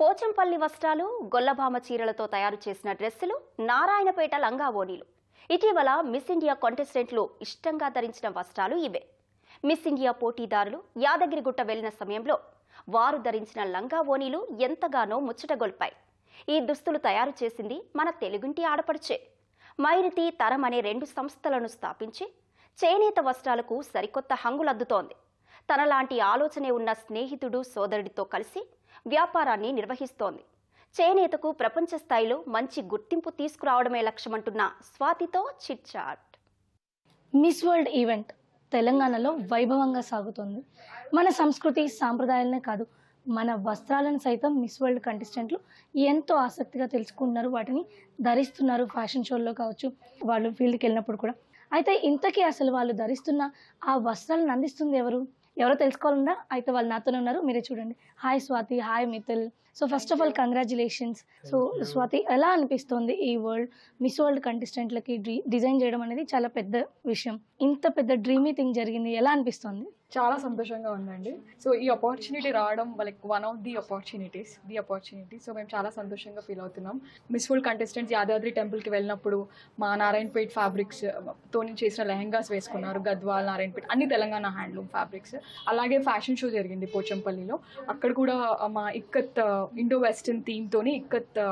పోచంపల్లి వస్త్రాలు గొల్లభామ చీరలతో తయారు చేసిన డ్రెస్సులు నారాయణపేట లంగా ఓణీలు. ఇటీవల మిస్ ఇండియా కాంటెస్టెంట్లు ఇష్టంగా ధరించిన వస్త్రాలు ఇవే. మిస్ ఇండియా పోటీదారులు యాదగిరిగుట్ట వెళ్ళిన సమయంలో వారు ధరించిన లంగా ఓణీలు ఎంతగానో ముచ్చటగొల్పాయి. ఈ దుస్తులు తయారు చేసింది మన తెలుగుంటి ఆడపడిచే. మైరితి తరం అనే రెండు సంస్థలను స్థాపించి చేనేత వస్త్రాలకు సరికొత్త హంగులద్దుతోంది. తనలాంటి ఆలోచనే ఉన్న స్నేహితుడు సోదరుడితో కలిసి వ్యాపారాన్ని నిర్వహిస్తోంది. చేనేతకు ప్రపంచ స్థాయిలో మంచి గుర్తింపు తీసుకురావడమే లక్ష్యమంటున్న స్వాతితో chit chat Miss World event తెలంగాణలో వైభవంగా సాగుతోంది. మన సంస్కృతి సాంప్రదాయాలనే కాదు మన వస్త్రాలను సైతం మిస్ వరల్డ్ కంటెస్టెంట్లు ఎంతో ఆసక్తిగా తెలుసుకుంటున్నారు. వాటిని ధరిస్తున్నారు ఫ్యాషన్ షోల్లో కావచ్చు వాళ్ళు ఫీల్డ్కి వెళ్ళినప్పుడు కూడా. అయితే ఇంతకీ అసలు వాళ్ళు ధరిస్తున్న ఆ వస్త్రాలను అందిస్తుంది ఎవరు? ఎవరో తెలుసుకోవాలన్నా అయితే వాళ్ళు నాతోనే ఉన్నారు మీరే చూడండి. Hi Swathi hi Mithul so first of all congratulations so Swathi ఎలా అనిపిస్తుంది ఈ వరల్డ్ మిస్ వరల్డ్ కంటెస్టెంట్లకి డిజైన్ చేయడం అనేది చాలా పెద్ద విషయం. ఇంత పెద్ద డ్రీమీ థింగ్ జరిగింది ఎలా అనిపిస్తుంది? చాలా సంతోషంగా ఉందండి. సో ఈ ఆపర్చునిటీ రావడం like one of the opportunities the opportunity so మేము చాలా సంతోషంగా ఫీల్ అవుతున్నాం. మిస్ ఫుల్ కంటెస్టెంట్స్ యాదాద్రి టెంపుల్కి వెళ్ళినప్పుడు మా నారాయణపేట్ ఫ్యాబ్రిక్స్తో చేసిన లెహంగాస్ వేసుకున్నారు. గద్వాల్ నారాయణపేట్ అన్ని తెలంగాణ హ్యాండ్లూమ్ ఫ్యాబ్రిక్స్ అలాగే ఫ్యాషన్ షో జరిగింది పోచంపల్లిలో. అక్కడ కూడా మా ఇక్కత్ ఇండో వెస్టర్న్ థీమ్తోని ఇక్కత్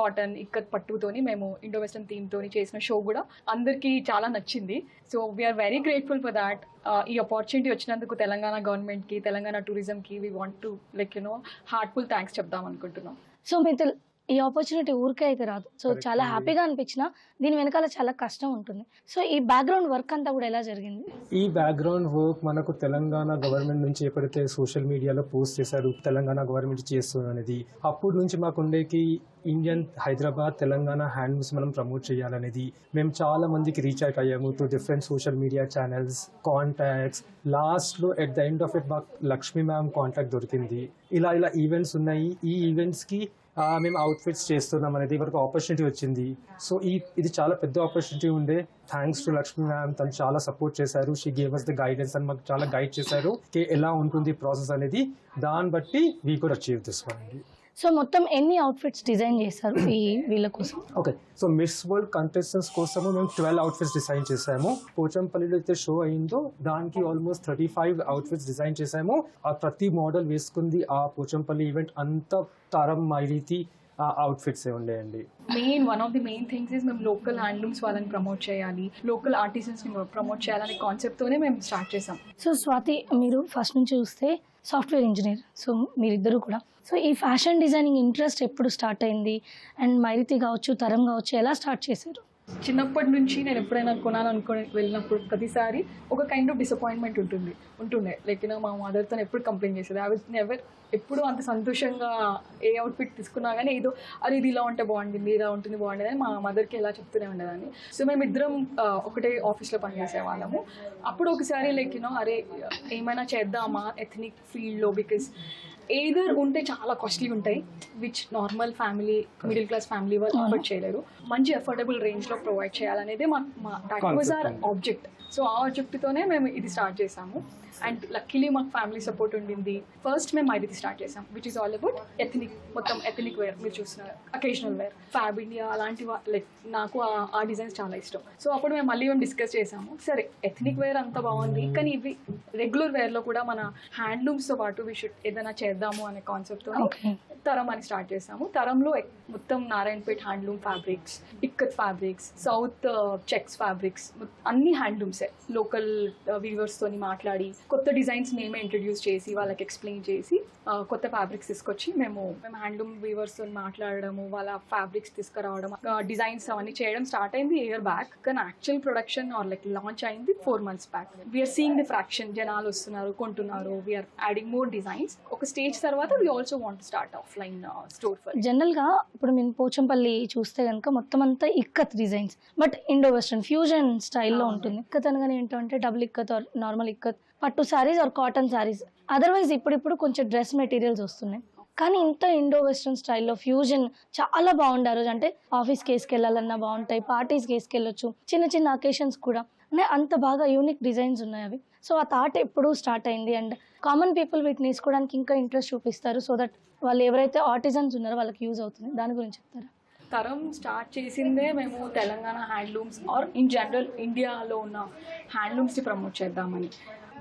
కాటన్ ఇక్కత్ పట్టుతోని మేము ఇండో వెస్టర్న్ థీమ్తోని చేసిన షో కూడా అందరికీ చాలా నచ్చింది. So we're very grateful for that ఈ ఆపర్చునిటీ వచ్చినందుకు తెలంగాణ గవర్నమెంట్కి Telangana టూరిజంకి we want to like you know heartful thanks చెప్దాం అనుకుంటున్నాం. సో మిత్రులు ఈ ఆపర్చునిటీ ఊరికే అయితే రాదు. సో. చాలా హ్యాపీగా అనిపించిన దీని వెనకాల చాలా కష్టం ఉంటుంది. సో ఈ బ్యాక్గ్రౌండ్ వర్క్ అంతా కూడా ఎలా జరిగింది? ఈ బ్యాక్గ్రౌండ్ వర్క్ మనకు తెలంగాణ గవర్నమెంట్ నుంచి ఎప్పుడైతే సోషల్ మీడియాలో పోస్ట్ చేశారు తెలంగాణ గవర్నమెంట్ చేస్తుంది అనేది. అప్పటి నుంచి మాకు ఉండేకి ఇండియన్ హైదరాబాద్ తెలంగాణ హ్యాండ్లూమ్స్ మనం ప్రమోట్ చేయాలనేది. మేము చాలా మందికి రీచ్ అవుట్ అయ్యాము to different social media channels contacts లాస్ట్లో at the end of it మాకు లక్ష్మీ మ్యామ్ కాంటాక్ట్ దొరికింది. ఇలా ఇలా ఈవెంట్స్ ఉన్నాయి. ఈ ఈవెంట్స్కి మేము అవుట్ఫిట్స్ చేస్తున్నాం అనేది వరకు ఆపర్చునిటీ వచ్చింది. సో ఈ ఇది చాలా పెద్ద ఆపర్చునిటీ ఉండే. థ్యాంక్స్ టు లక్ష్మీ మ్యామ్ తను చాలా సపోర్ట్ చేశారు. She gave us the guidance అని మాకు చాలా గైడ్ చేశారు. కే ఎలా ఉంటుంది ప్రాసెస్ అనేది. దాన్ని బట్టి వీ కూడా అచీవ్ దిస్ వన్ సో మొత్తం ఎన్ని అవుట్ఫిట్స్ డిజైన్ చేశారు ఈ వీళ్ళ కోసం? Okay so Miss World contestants కోసము మేము ట్వెల్వ్ అవుట్ఫిట్స్ డిజైన్ చేసాము పోచంపల్లిలో అయితే షో అయిందో దానికి almost thirty five outfits design చేసాము ఆ ప్రతి మోడల్ వేసుకుంది ఆ పోచంపల్లి ఈవెంట్ అంత తరం మైరీతి ఆ అవుట్ఫిట్స్ ఉండేయండి. Main one of the main things is మేము లోకల్ హ్యాండ్లూమ్స్ వాళ్ళని ప్రమోట్ చేయాలి. లోకల్ ఆర్టిజన్స్ని ప్రమోట్ చేయాలనే కాన్సెప్ట్తోనే మేము స్టార్ట్ చేసాం. సో స్వాతి మీరు ఫస్ట్ నుంచి చూస్తే సాఫ్ట్వేర్ ఇంజనీర్ సో మీరిద్దరు కూడా. సో ఈ ఫ్యాషన్ డిజైనింగ్ ఇంట్రెస్ట్ ఎప్పుడు స్టార్ట్ అయింది? అండ్ మైరితి కావచ్చు తరం కావచ్చు ఎలా స్టార్ట్ చేశారు? చిన్నప్పటి నుంచి నేను ఎప్పుడైనా కొనాలనుకుని వెళ్ళినప్పుడు ప్రతిసారి ఒక కైండ్ ఆఫ్ డిసప్పాయింట్మెంట్ ఉంటుంది ఉంటుండే. లైక్ మా మదర్తో ఎప్పుడు కంప్లైంట్ చేసేది. ఐ వాజ్ నెవర్ ఎప్పుడు అంత సంతోషంగా ఏ అవుట్ఫిట్ తీసుకున్నా కానీ ఏదో అది ఇది ఇలా ఉంటే బాగుంటుంది ఇలా ఉంటుంది బాగుంటుంది అని మా మదర్కి ఎలా చెప్తూనే ఉండేదాన్ని. సో మేము ఇద్దరం ఒకటే ఆఫీస్లో పనిచేసే వాళ్ళము అప్పుడు ఒకసారి లైక్ యూనో అరే ఏమైనా చేద్దామా ఎథనిక్ ఫీల్డ్లో బికాస్ ఏదర్ ఉంటే చాలా కాస్ట్లీ ఉంటాయి which normal family middle class family వాళ్ళు అఫోర్డ్ చేయలేరు. మంచి అఫోర్డబుల్ రేంజ్లో ప్రొవైడ్ చేయాలనేది మా మా that was our. Objective so ఆ ఆబ్జెక్ట్తోనే మేము ఇది స్టార్ట్ చేసాము. అండ్ లక్కీలీ మాకు ఫ్యామిలీ సపోర్ట్ ఉండింది. ఫస్ట్ మేము ఇది స్టార్ట్ చేసాం which is all about ethnic మొత్తం ఎథనిక్ వేర్ మీరు చూస్తున్నారు అకేషనల్ వేర్ ఫ్యాబ్ ఇండియా అలాంటి లైక్ నాకు ఆ- డిజైన్స్ చాలా ఇష్టం. సో అప్పుడు మేము మళ్ళీ మేము డిస్కస్ చేసాము సరే ఎథనిక్ వేర్ అంత బాగుంది కానీ ఇవి రెగ్యులర్ వేర్లో కూడా మన హ్యాండ్లూమ్స్తో పాటు వి షుడ్ ఏదైనా చేద్దాము అనే కాన్సెప్ట్తో తో తరం అని స్టార్ట్ చేసాము. తరంలో మొత్తం Narayanpet handloom fabrics ikkat fabrics south uh, checks fabrics అన్ని హ్యాండ్లూమ్సే లోకల్ uh, వీవర్స్ తోని మాట్లాడి కొత్త డిజైన్స్ మేమే ఇంట్రడ్యూస్ చేసి వాళ్ళకి ఎక్స్ప్లెయిన్ చేసి uh, కొత్త ఫ్యాబ్రిక్స్ తీసుకొచ్చి మేము మేము హ్యాండ్లూమ్ వీవర్స్తో మాట్లాడడము వాళ్ళ ఫ్యాబ్రిక్స్ తీసుకురావడం డిజైన్స్ అవన్నీ చేయడం స్టార్ట్ అయింది ఇయర్ బ్యాక్ కానీ actual production or like launch అయింది four months back we're seeing the fraction జనాలు వస్తున్నారు కొంటున్నారు వీఆర్ యాడింగ్ మోర్ డిజైన్స్ ఒక స్టేజ్ తర్వాత we also want start offline store for జనరల్గా ఇప్పుడు మేము పోచంపల్లి చూస్తే కనుక మొత్తం అంతా ikkat designs. But Indo western fusion స్టైల్లో. ఉంటుంది. ఇక్కత్ అనగానే ఏంటంటే double ikkat or normal ikkat. పట్టు saris or cotton saris. Otherwise ఇప్పుడిప్పుడు కొంచెం డ్రెస్ మెటీరియల్స్ వస్తున్నాయి. కానీ ఇంత ఇండో వెస్ట్రన్ స్టైల్లో ఫ్యూజన్ చాలా బాగుండే ఆ రోజు. అంటే ఆఫీస్కి వేసుకెళ్ళాలన్నా బాగుంటాయి పార్టీస్కి వేసుకెళ్ళొచ్చు చిన్న చిన్న అకేషన్స్ కూడా. అంత బాగా యూనిక్ డిజైన్స్ ఉన్నాయి అవి. సో ఆ థాట్ ఎప్పుడు స్టార్ట్ అయింది. అండ్ కామన్ పీపుల్ వీటిని వేసుకోవడానికి ఇంకా ఇంట్రెస్ట్ చూపిస్తారు. సో దట్ వాళ్ళు ఎవరైతే ఆర్టిజన్స్ ఉన్నారో వాళ్ళకి యూజ్ అవుతుంది. దాని గురించి చెప్తారా? తరం స్టార్ట్ చేసిందే మేము Telangana handlooms or in general ఇండియాలో ఉన్న హ్యాండ్లూమ్స్ని ప్రమోట్ చేద్దామని.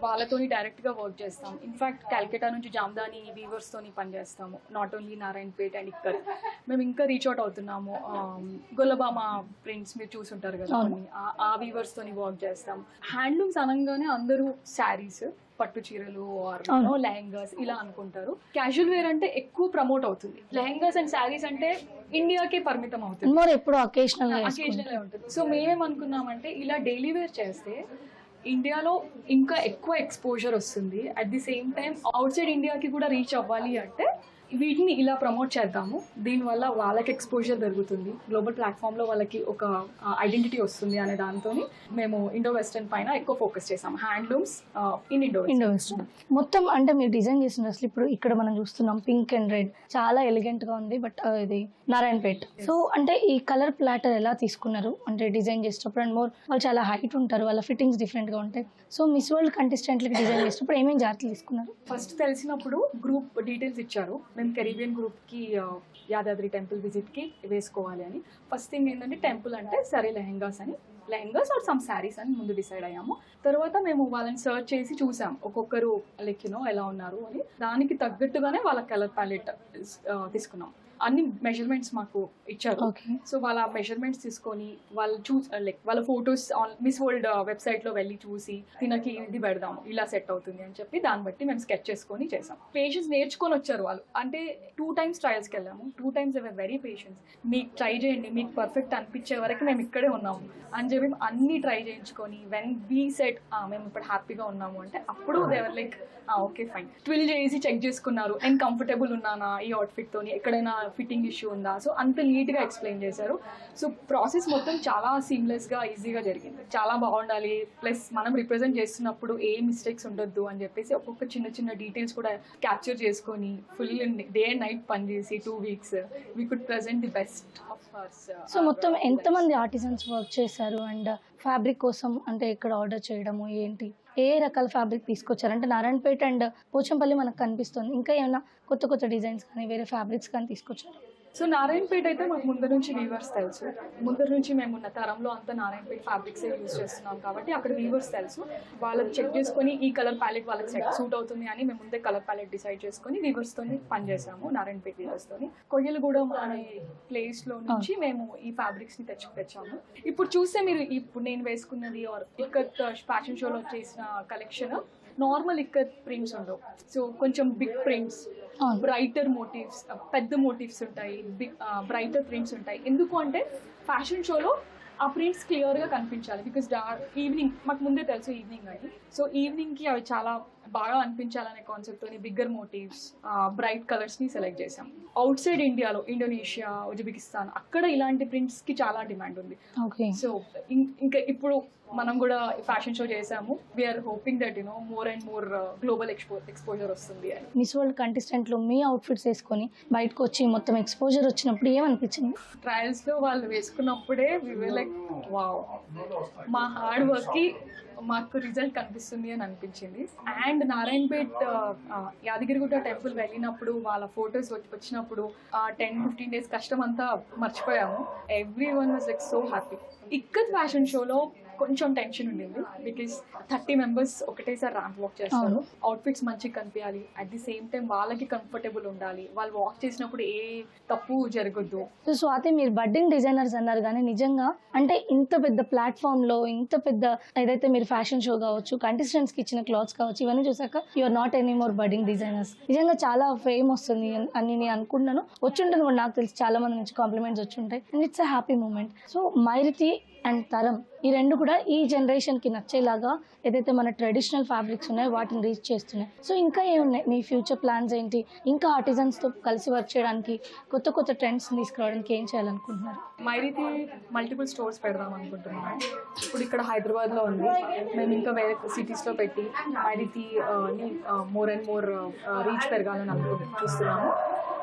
వాళ్ళతోని డైరెక్ట్గా వర్క్ చేస్తాం. ఇన్ఫ్యాక్ట్ కాల్కటా నుంచి జామ్దాని వీవర్స్తోని పనిచేస్తాము. నాట్ ఓన్లీ నారాయణపేట్ అండ్ ఇక్కడ మేము ఇంకా రీచ్ అవుట్ అవుతున్నాము. గొల్లబామ ప్రింట్స్ మీరు చూసుంటారు కదా ఆ- వీవర్స్తోని వర్క్ చేస్తాం. హ్యాండ్లూమ్స్ అనగానే అందరూ శారీస్ పట్టు చీరలు ఆర్. లెహంగాస్ ఇలా అనుకుంటారు. క్యాజువల్ వేర్ అంటే ఎక్కువ ప్రమోట్ అవుతుంది. లెహంగాస్ అండ్ శారీస్ అంటే ఇండియాకే పరిమితం అవుతుంది. ఎప్పుడు అకేషనల్ అకేషనల్ ఉంటుంది. సో మేమేమనుకున్నామంటే ఇలా డైలీ వేర్ చేస్తే ఇండియాలో ఇంకా ఎక్కువ ఎక్స్పోజర్ వస్తుంది. At the same time outside ఇండియాకి కూడా రీచ్ అవ్వాలి అంటే వీటిని ఇలా ప్రమోట్ చేద్దాము. దీనివల్ల వాళ్ళకి ఎక్స్పోజర్ పెరుగుతుంది. గ్లోబల్ ప్లాట్ఫామ్లో వాళ్ళకి ఒక ఐడెంటిటీ వస్తుంది అనే దాంతో మేము ఇండో వెస్టర్న్ పైన ఎక్కువ ఫోకస్ చేసాం handlooms in Indo Indo western మొత్తం అంటే మీరు డిజైన్ చేసిన అసలు ఇప్పుడు ఇక్కడ మనం చూస్తున్నాం పింక్ అండ్ రెడ్ చాలా ఎలిగెంట్గా ఉంది బట్ ఇది నారాయణపేట్ సో అంటే ఈ కలర్ ప్లాటర్ ఎలా తీసుకున్నారు? అంటే డిజైన్ చేసేటప్పుడు అండ్ మోర్ వాళ్ళు చాలా హైట్ ఉంటారు వాళ్ళ ఫిట్టింగ్స్ డిఫరెంట్గా ఉంటాయి. సో మిస్ వరల్డ్ కంటెస్టెంట్లకి డిజైన్ చేసేటప్పుడు ఏమేమి జాగ్రత్తలు తీసుకున్నారు? ఫస్ట్ తెలిసినప్పుడు గ్రూప్ డీటెయిల్స్ ఇచ్చారు. మేము కెరీబియన్ గ్రూప్కి యాదాద్రి టెంపుల్ విజిట్కి వేసుకోవాలి అని. ఫస్ట్ థింగ్ ఏంటంటే టెంపుల్ అంటే సరే లెహెంగాస్ అని. లెహెంగాస్ ఆర్ సమ్ శారీస్ అని ముందు డిసైడ్ అయ్యాము. తర్వాత మేము వాళ్ళని సర్చ్ చేసి చూసాం. ఒక్కొక్కరు లెక్కినో ఎలా ఉన్నారు అని. దానికి తగ్గట్టుగానే వాళ్ళ కలర్ ప్యాలెట్ తీసుకున్నాం. అన్ని మెజర్మెంట్స్ మాకు ఇచ్చారు. ఓకే సో వాళ్ళ మెజర్మెంట్స్ తీసుకొని వాళ్ళు చూ లైక్ వాళ్ళ ఫొటోస్ మిస్ వరల్డ్ వెబ్సైట్లో వెళ్ళి చూసి తినకి ఇది పెడదాం ఇలా సెట్ అవుతుంది అని చెప్పి దాన్ని బట్టి మేము స్కెచ్ చేసుకొని చేసాం. పేషెంట్స్ నేర్చుకొని వచ్చారు వాళ్ళు. అంటే టూ టైమ్స్ ట్రయల్స్కి వెళ్ళాము. Two times ever very patients మీకు ట్రై చేయండి మీకు పర్ఫెక్ట్ అనిపించే వరకు మేము ఇక్కడే ఉన్నాము అని చెప్పి అన్ని ట్రై చేయించుకొని వెన్ బీ సెట్ మేము ఇప్పుడు హ్యాపీగా ఉన్నాము అంటే అప్పుడు దేవర్ లైక్ ఓకే ఫైన్ ట్విల్ చేసి చెక్ చేసుకున్నారు. నేను కంఫర్టబుల్ ఉన్నానా ఈ అవుట్ఫిట్ తోని? ఎక్కడైనా ఫిట్టింగ్ ఇష్యూ ఉందా? సో అంత నీట్గా ఎక్స్ప్లెయిన్ చేశారు. సో ప్రాసెస్ మొత్తం చాలా సీమ్లెస్గా ఈజీగా జరిగింది. చాలా బాగుండాలి. ప్లస్ మనం రిప్రజెంట్ చేస్తున్నప్పుడు ఏ మిస్టేక్స్ ఉండొద్దు అని చెప్పేసి ఒక్కొక్క చిన్న చిన్న డీటెయిల్స్ కూడా క్యాప్చర్ చేసుకొని ఫుల్ డే అండ్ నైట్ పనిచేసి two weeks we could present the best of ours so మొత్తం ఎంతమంది ఆర్టిజన్స్ వర్క్ చేశారు? అండ్ ఫ్యాబ్రిక్ కోసం అంటే ఇక్కడ ఆర్డర్ చేయడము ఏంటి? ఏ రకాల ఫ్యాబ్రిక్ తీసుకొచ్చారంటే నారాయణపేట అండ్ పోచంపల్లి మనకు కనిపిస్తుంది. ఇంకా ఏమైనా కొత్త కొత్త డిజైన్స్ కానీ వేరే ఫ్యాబ్రిక్స్ కానీ తీసుకొచ్చారు? సో నారాయణపేట అయితే మాకు ముందు నుంచి వీవర్స్ తెలుసు. ముందు నుంచి మేము ఉన్న తరంలో అంతా నారాయణపేట ఫ్యాబ్రిక్స్ యూజ్ చేస్తున్నాం కాబట్టి అక్కడ వీవర్స్ తెలుసు. వాళ్ళకి చెక్ చేసుకొని ఈ కలర్ ప్యాలెట్ వాళ్ళకి సెట్ సూట్ అవుతుంది అని మేము ముందే కలర్ ప్యాలెట్ డిసైడ్ చేసుకొని వీవర్స్ తోని పనిచేసాము నారాయణపేట వీవర్స్ తోని. కొయ్యలగూడెం అనే ప్లేస్లో నుంచి మేము ఈ ఫ్యాబ్రిక్స్ని తెచ్చి తెచ్చాము ఇప్పుడు చూస్తే మీరు ఇప్పుడు నేను వేసుకున్నది ఆర్ ఇక్కత్ ఫ్యాషన్ షోలో చేసిన కలెక్షన్ నార్మల్ ఇక్కత్ ప్రింట్స్ ఉండవు. సో కొంచెం బిగ్ ప్రింట్స్ బ్రైటర్ మోటివ్స్ పెద్ద మోటివ్స్ ఉంటాయి బ్రైటర్ ప్రింట్స్ ఉంటాయి. ఎందుకు అంటే ఫ్యాషన్ షోలో ఆ ప్రింట్స్ క్లియర్గా కనిపించాలి. బికాస్ డార్క్ ఈవినింగ్ మాకు ముందే తెలుసు ఈవినింగ్ అని. సో ఈవినింగ్కి అవి చాలా బాగా అనిపించాలనే కాన్సెప్ట్తోని బిగ్గర్ మోటివ్స్ బ్రైట్ కలర్స్ని సెలెక్ట్ చేసాం అవుట్ సైడ్ ఇండియాలో ఇండోనేషియా ఉజ్బెకిస్తాన్ అక్కడ ఇలాంటి ప్రింట్స్కి చాలా డిమాండ్ ఉంది. ఓకే సో ఇంకా ఇప్పుడు మనం కూడా ఫ్యాషన్ షో చేసాము we're hoping that you know more and more global expo exposure వస్తుంది అని. మిస్ వరల్డ్ కంటెస్టెంట్లు మీ అవుట్ఫిట్స్ వేసుకొని బయటకు వచ్చి మొత్తం ఎక్స్పోజర్ వచ్చినప్పుడు ఏమనిపించింది? ట్రయల్స్లో వాళ్ళు వేసుకున్నప్పుడే లైక్ వావ్ మా హార్డ్ వర్క్కి మాకు రిజల్ట్ కనిపిస్తుంది అని అనిపించింది. And and Narayanpet Yadagirigutta temple వెళ్ళినప్పుడు వాళ్ళ ఫొటోస్ వచ్చినప్పుడు టెన్ ఫిఫ్టీన్ డేస్ కష్టం అంతా మర్చిపోయాము. Everyone was like so happy ikat fashion షోలో కొంచెం టెన్షన్ ఉండింది. బికాస్ థర్టీ మెంబర్స్ ఒకటేసారి ర్యాంప్ వాక్ చేస్తారు. అవుట్ఫిట్స్ మంచిగా కనిపించాలి. అట్ ది సేమ్ టైం వాళ్ళకి కంఫర్టబుల్ ఉండాలి. వాళ్ళు వాక్ చేసినప్పుడు ఏ తప్పు జరగద్దు. సో స్వాతి మీరు బడ్డింగ్ డిజైనర్స్ అన్నారు కానీ నిజంగా అంటే ఇంత పెద్ద ప్లాట్ఫామ్లో ఇంత పెద్ద ఏదైతే మీరు ఫ్యాషన్ షో కావచ్చు కంటెస్టెంట్స్కి ఇచ్చిన క్లాత్స్ కావచ్చు ఇవన్నీ చూసాక you are not any more budding designers నిజంగా చాలా ఫేమ్ వస్తుంది అని- నేను అనుకుంటున్నాను. వచ్చుంటాను కూడా నాకు తెలిసి చాలా మంది నుంచి కాంప్లిమెంట్స్ వచ్చి ఉంటాయి and it's a happy moment so Mairiti and Taram. ఈ రెండు కూడా ఈ జనరేషన్కి నచ్చేలాగా ఏదైతే మన ట్రెడిషనల్ ఫ్యాబ్రిక్స్ ఉన్నాయో వాటిని రీచ్ చేస్తున్నాయి. సో ఇంకా ఏమున్నాయి? మీ ఫ్యూచర్ ప్లాన్స్ ఏంటి? ఇంకా ఆర్టిజన్స్తో తో కలిసి వర్క్ చేయడానికి కొత్త కొత్త ట్రెండ్స్ తీసుకురావడానికి ఏం చేయాలనుకుంటున్నారు? మైరీతి మల్టిపుల్ స్టోర్స్ పెడదాం అనుకుంటున్నాం. ఇప్పుడు ఇక్కడ హైదరాబాద్లో ఉంది. మేము ఇంకా వేరే సిటీస్లో పెట్టి Mairiti more and more reach పెరగాలని అనుకు చూస్తున్నాము.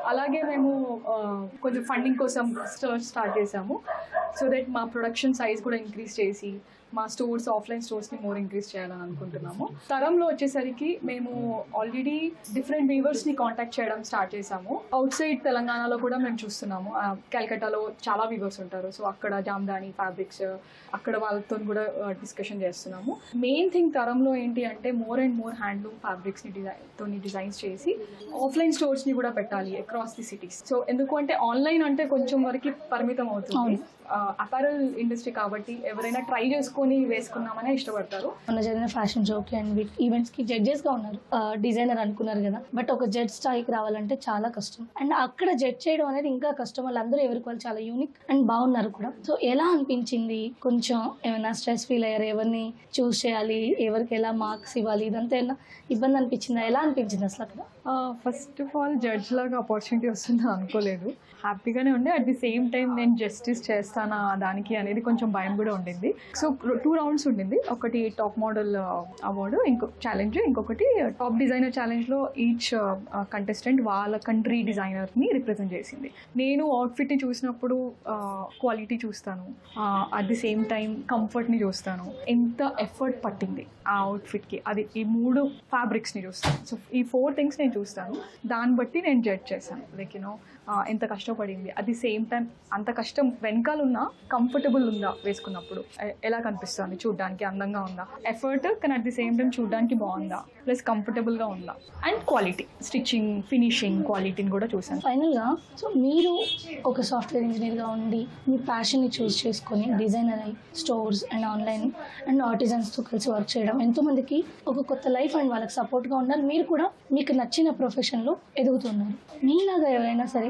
అలాగే మేము కొంచెం ఫండింగ్ కోసం స్టోర్ స్టార్ట్ చేసాము సో దట్ మా ప్రొడక్షన్ సైజ్ కూడా ఇంక్రీజ్ చేసి మా స్టోర్స్ ఆఫ్లైన్ స్టోర్స్ని మోర్ ఇంక్రీజ్ చేయాలని అనుకుంటున్నాము. తరంలో వచ్చేసరికి మేము ఆల్రెడీ డిఫరెంట్ వీవర్స్ని కాంటాక్ట్ చేయడం స్టార్ట్ చేసాము. అవుట్ సైడ్ తెలంగాణలో కూడా మేము చూస్తున్నాము. కలకట్టాలో చాలా వీవర్స్ ఉంటారు. సో అక్కడ జామ్దాని ఫ్యాబ్రిక్స్ అక్కడ వాళ్ళతో కూడా డిస్కషన్ చేస్తున్నాము. మెయిన్ థింగ్ తరంలో ఏంటి అంటే మోర్ అండ్ మోర్ హ్యాండ్లూమ్ ఫ్యాబ్రిక్స్ని డిజైన్ తోని డిజైన్స్ చేసి ఆఫ్లైన్ స్టోర్స్ని కూడా పెట్టాలి అక్రాస్ ది సిటీస్ సో ఎందుకు అంటే ఆన్లైన్ అంటే కొంచెం వరకు పరిమితం అవుతుంది. అపారల్ ఇండస్ట్రీ కాబట్టి ఎవరైనా ట్రై చేసుకొని వేసుకున్నామనే ఇష్టపడతారు. మొన్న జరిగిన ఫ్యాషన్ షోకి అండ్ వీటి ఈవెంట్స్కి జడ్జెస్గా ఉన్నారు. డిజైనర్ అనుకున్నారు కదా. బట్ ఒక జడ్జ్ స్థాయికి రావాలంటే చాలా కష్టం. అండ్ అక్కడ జడ్జ్ చేయడం అనేది ఇంకా కష్టం. వాళ్ళందరూ ఎవరికి వాళ్ళు చాలా యూనిక్ అండ్ బాగున్నారు కూడా. సో ఎలా అనిపించింది? కొంచెం ఏమైనా స్ట్రెస్ ఫీల్ అయ్యారు? ఎవరిని చూస్ చేయాలి? ఎవరికి ఎలా మార్క్స్ ఇవ్వాలి? ఇదంతా ఏమైనా ఇబ్బంది అనిపించిందా? ఎలా అనిపించింది అసలు అక్కడ? ఫస్ట్ ఆఫ్ ఆల్ జడ్జ్ లాగా ఆపర్చునిటీ వస్తుంది అనుకోలేదు. హ్యాపీగానే ఉండే. అట్ ది సేమ్ టైం నేను జస్టిస్ చేస్తానా దానికి అనేది కొంచెం భయం కూడా ఉండింది. సో టూ రౌండ్స్ ఉండింది. ఒకటి టాప్ మోడల్ అవార్డు ఇంకో ఛాలెంజ్ ఇంకొకటి టాప్ డిజైనర్ ఛాలెంజ్లో ఈచ్ కంటెస్టెంట్ వాళ్ళ కంట్రీ డిజైనర్ని రిప్రజెంట్ చేసింది. నేను అవుట్ఫిట్ని చూసినప్పుడు క్వాలిటీ చూస్తాను. అట్ ది సేమ్ టైం కంఫర్ట్ని చూస్తాను. ఎంత ఎఫర్ట్ పట్టింది ఆ అవుట్ఫిట్కి అది ఈ మూడు ఫ్యాబ్రిక్స్ని చూస్తాను. సో ఈ ఫోర్ థింగ్స్ నేను చూస్తాను దాన్ని బట్టి నేను జడ్జ్ చేశాను. లైక్ యూనో ఎంత కష్టపడింది. అట్ ది సేమ్ టైం అంత కష్టం వెనకాల ఉన్నా కంఫర్టబుల్ ఉందా వేసుకున్నప్పుడు? ఎలా కనిపిస్తుంది? చూడడానికి అందంగా ఉందా? ఎఫర్ట్ కానీ అట్ ది సేమ్ టైం చూడడానికి బాగుందా? ప్లస్ కంఫర్టబుల్గా ఉందా? అండ్ క్వాలిటీ స్టిచ్చింగ్ ఫినిషింగ్ క్వాలిటీని కూడా చూసాను ఫైనల్గా సో మీరు ఒక సాఫ్ట్వేర్ ఇంజనీర్గా ఉండి మీ ప్యాషన్ని చూస్ చేసుకొని డిజైనర్ అయి స్టోర్స్ అండ్ ఆన్లైన్ అండ్ ఆర్టిజన్స్తో కలిసి వర్క్ చేయడం ఎంతోమందికి ఒక కొత్త లైఫ్ అండ్ వాళ్ళకి సపోర్ట్గా ఉండాలి. మీరు కూడా మీకు నచ్చిన ప్రొఫెషన్లో ఎదుగుతున్నారు. మీలాగా ఎవరైనా సరే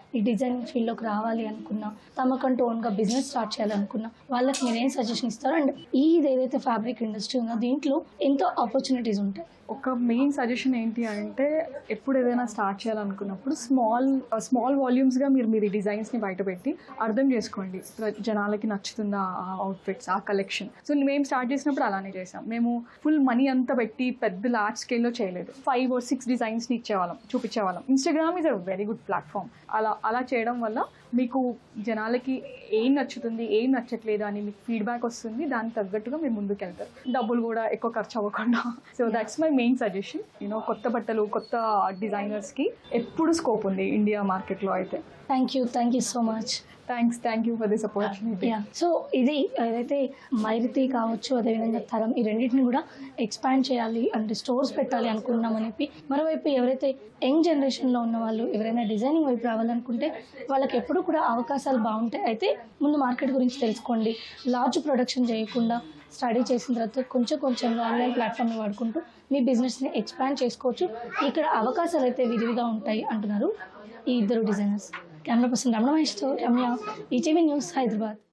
ఈ డిజైన్ ఫీల్డ్లోకి రావాలి అనుకున్నా తమకంటూ ఓన్గా బిజినెస్ స్టార్ట్ చేయాలనుకున్నా వాళ్ళకి మీరు ఏం సజెషన్ ఇస్తారు అండ్ ఈ ఏదైతే ఫ్యాబ్రిక్ ఇండస్ట్రీ ఉందో దీంట్లో ఎంతో ఆపర్చునిటీస్ ఉంటాయి. ఒక మెయిన్ సజెషన్ ఏంటి అంటే ఎప్పుడు ఏదైనా స్టార్ట్ చేయాలనుకున్నప్పుడు స్మాల్ స్మాల్ వాల్యూమ్స్గా మీరు మీరు డిజైన్స్ని బయటపెట్టి అర్థం చేసుకోండి. ప్ర- జనాలకి నచ్చుతుందా ఆ అవుట్ఫిట్స్ ఆ కలెక్షన్ సో మేము స్టార్ట్ చేసినప్పుడు అలానే చేసాం మేము ఫుల్ మనీ అంతా పెట్టి పెద్ద లార్జ్ స్కేల్లో చేయలేదు. ఫైవ్ ఆర్ సిక్స్ డిజైన్స్ని ఇచ్చేవాళ్ళం చూపించేవాళ్ళం. Instagram is a very good platform అలా అలా చేయడం వల్ల మీకు జనాలకి ఏం నచ్చుతుంది ఏం నచ్చట్లేదు అని మీకు ఫీడ్బ్యాక్ వస్తుంది దానికి తగ్గట్టుగా మీరు ముందుకు వెళ్తారు. డబ్బులు కూడా ఎక్కువ ఖర్చు అవ్వకుండా. So that's my main suggestion you know కొత్త బట్టలు కొత్త డిజైనర్స్కి ఎప్పుడు స్కోప్ ఉంది ఇండియా మార్కెట్లో అయితే. Thank you thank you so much thanks thank you for this opportunity yeah so ఇది ఏదైతే మైరితి కావచ్చు అదేవిధంగా తరం ఈ రెండింటిని కూడా ఎక్స్పాండ్ చేయాలి అంటే స్టోర్స్ పెట్టాలి అనుకున్నామని చెప్పి మరోవైపు ఎవరైతే యంగ్ జనరేషన్లో ఉన్న వాళ్ళు ఎవరైనా డిజైనింగ్ వైపు రావాలనుకుంటే వాళ్ళకి ఎప్పుడు కూడా అవకాశాలు బాగుంటాయి. అయితే ముందు మార్కెట్ గురించి తెలుసుకోండి. లార్జ్ ప్రొడక్షన్ చేయకుండా స్టడీ చేసిన తర్వాత కొంచెం కొంచెం ఆన్లైన్ ప్లాట్ఫామ్ని వాడుకుంటూ మీ బిజినెస్ని ఎక్స్పాండ్ చేసుకోవచ్చు. ఇక్కడ అవకాశాలు అయితే విరివిగా ఉంటాయి అంటున్నారు ఈ ఇద్దరు డిజైనర్స్ కెమెరా పర్సన్ రమణ మహేష్తో రమ్య ఈటీవీ న్యూస్ హైదరాబాద్